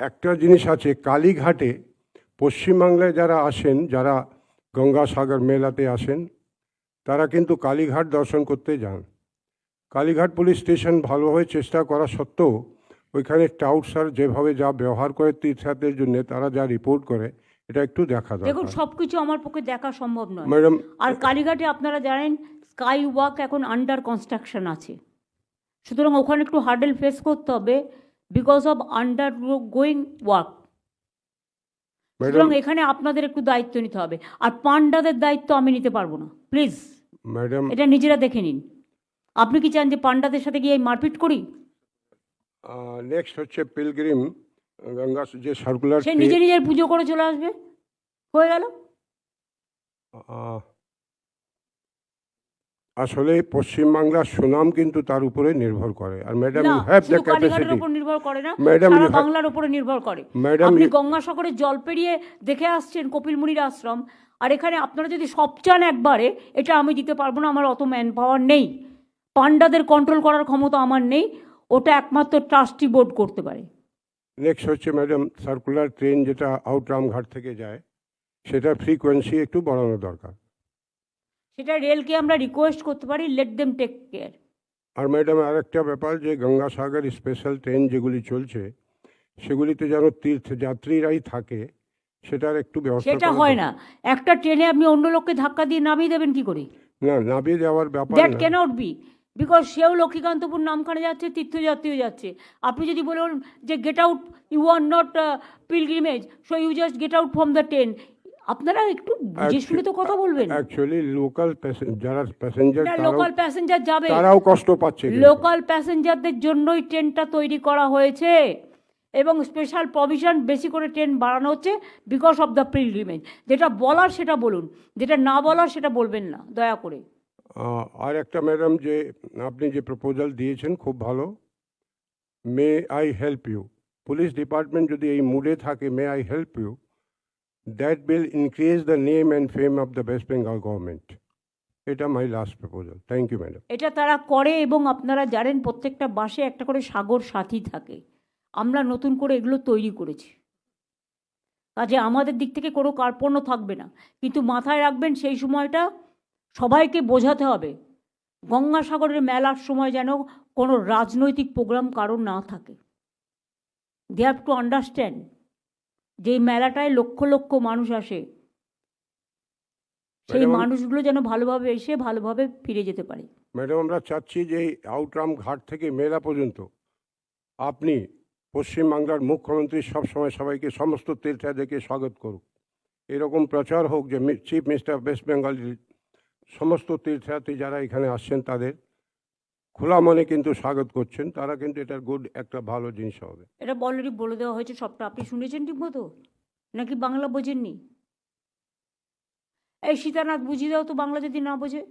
একটা জিনিস আছে কালীঘাটে পশ্চিমবাংলায় যারা আসেন যারা গঙ্গাসাগর মেলাতে আসেন তারা কিন্তু কালীঘাট দর্শন করতে যান। কালীঘাট পুলিশ স্টেশন ভালোভাবে চেষ্টা করা সত্ত্বেও ওইখানে টাউট স্যার যেভাবে যা ব্যবহার করে তীর্থযাত্রীর জন্য তারা যা রিপোর্ট করে এটা একটু দেখা দেখুন দরকার। সব কিছু আমার পক্ষে দেখা সম্ভব নয়। ম্যাডাম আর কালীঘাটে আপনারা জানেন স্কাই ওয়াক এখন আন্ডার কনস্ট্রাকশন আছে। সুতরাং ওখানে একটু হার্ডেল ফেস করতে হবে। Because of undergoing work সুতরাং এখানে আপনাদের একটু দায়িত্ব নিতে হবে। আর পান্ডাদের দায়িত্ব আমি নিতে পারব না। প্লিজ ম্যাডাম এটা নিজেরা দেখে নিন। আপনি কি চান যে পান্ডাদের সাথে গিয়ে মারপিট করি? নেক্সট হচ্ছে পিলগ্রিম গঙ্গা যে সার্কুলার সে নিজে নিজের পুজো করে চলে আসবে? হয়ে গেল? আসলে পশ্চিমবাংলার সুনাম কিন্তু তার উপরে নির্ভর করে। আর madam you have the capacity উপর নির্ভর করে না ম্যাডাম ইউ বাংলার উপরে নির্ভর করে। ম্যাডাম আপনি গঙ্গাসাগরের জল পেরিয়ে দেখে আসছেন কপিলমুনির আশ্রম আর এখানে আপনারা যদি সব চান একবারে এটা আমি দিতে পারব না আমার অত ম্যান পাওয়ার নেই। পান্ডাদের কন্ট্রোল করার ক্ষমতা আমার নেই ওটা একমাত্র ট্রাস্টি বোর্ড করতে পারে। নেক্সট হচ্ছে ম্যাডাম সার্কুলার ট্রেন যেটা আউটরামঘাট থেকে যায় সেটা ফ্রিকোয়েন্সি একটু বাড়ানো দরকার। সেটা রেলকে আমরা রিকোয়েস্ট করতে পারি লেট দেম টেক কেয়ার আর ম্যাডাম আরেকটা ব্যাপার যে গঙ্গাসাগর স্পেশাল ট্রেন যেগুলি চলছে সেগুলিতে যেন তীর্থযাত্রীরাই থাকে সেটার একটু ব্যবস্থা সেটা হয় না। একটা ট্রেনে আপনি অন্য লোককে ধাক্কা দিয়ে নামিয়ে দেবেন কি করে? না নামিয়ে যাওয়ার ব্যাপার দ্যাট ক্যানট বি বিকজ সেও লক্ষ্মীকান্তপুর নামখানে যাচ্ছে তীর্থযাত্রীও যাচ্ছে। আপনি যদি বলুন যে get out you are not pilgrimage so you just get out from the train আপনারা একটু বুঝে শুনে তো কথা বলবেন। অ্যাকচুয়ালি লোকাল যারা প্যাসেঞ্জার লোকাল প্যাসেঞ্জার যাবে। তারাও কষ্ট পাচ্ছে লোকাল প্যাসেঞ্জারদের জন্যই ট্রেনটা তৈরি করা হয়েছে এবং স্পেশাল প্রভিশন বেশি করে ট্রেন বাড়ানো হচ্ছে বিকজ অফ দ্য পিলগ্রিমেজ যেটা বলার সেটা বলুন যেটা না বলার সেটা বলবেন না দয়া করে। আর একটা ম্যাডাম যে আপনি যে প্রপোজাল দিয়েছেন খুব ভালো। May I help you police department যদি এই মুডে থাকে may I help you that will increase the name and fame of the West Bengal government এটা my last proposal thank you madam এটা তারা করে এবং আপনারা জানেন প্রত্যেকটা বাসে একটা করে সাগর সাথী থাকে। আমরা নতুন করে এগুলো তৈরি করেছি। কাজে আমাদের দিক থেকে কোনো কার্পণ্য থাকবে না। কিন্তু মাথায় রাখবেন সেই সময়টা সবাইকে বোঝাতে হবে। গঙ্গাসাগরের মেলার সময় যেন কোনো রাজনৈতিক প্রোগ্রাম কারোর না থাকে। দে হ্যাভ টু আন্ডারস্ট্যান্ড যে মেলাটায় লক্ষ লক্ষ মানুষ আসে সেই মানুষগুলো যেন ভালোভাবে এসে ভালোভাবে ফিরে যেতে পারে। ম্যাডাম আমরা চাচ্ছি যে এই আউটরাম ঘাট থেকে মেলা পর্যন্ত আপনি পশ্চিমবাংলার মুখ্যমন্ত্রী সবসময় সবাইকে সমস্ত তীর্থাদেরকে স্বাগত করুক। এরকম প্রচার হোক যে চিফ মিনিস্টার ওয়েস্ট বেঙ্গল সমস্ত তীর্থযাত্রী যারা এখানে আসছেন তাদের খোলা মনে কিন্তু স্বাগত করছেন তারা কিন্তু এটা গুড একটা ভালো জিনিস হবে। এটা অলরেডি বলে দেওয়া হয়েছে সবটা। আপনি শুনেছেন ঠিক মতো? নাকি বাংলা বোঝেননি? এই সীতানাথ বুঝিয়ে দাও তো বাংলা যদি না বোঝে।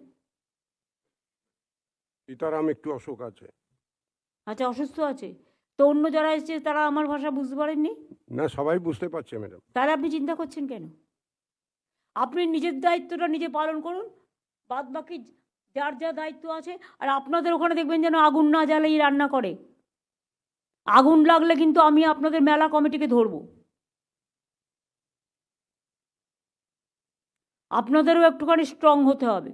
সীতারাম একটু অসুখ আছে। আচ্ছা অসুস্থ আছে। তো অন্য যারা এসেছে তারা আমার ভাষা বুঝতে পারেননি? না সবাই বুঝতে পারছে ম্যাডাম। তাহলে আপনি চিন্তা করছেন কেন? আপনি নিজের দায়িত্বটা নিজে পালন করুন। বাদ বাকি যার যা দায়িত্ব আছে, আর আপনাদের ওখানে দেখবেন যেন আগুন না জ্বালেই রান্না করে। আগুন লাগলে কিন্তু আমি আপনাদের মেলা কমিটিকে ধরব। আপনাদেরও একটুখানি স্ট্রং হতে হবে।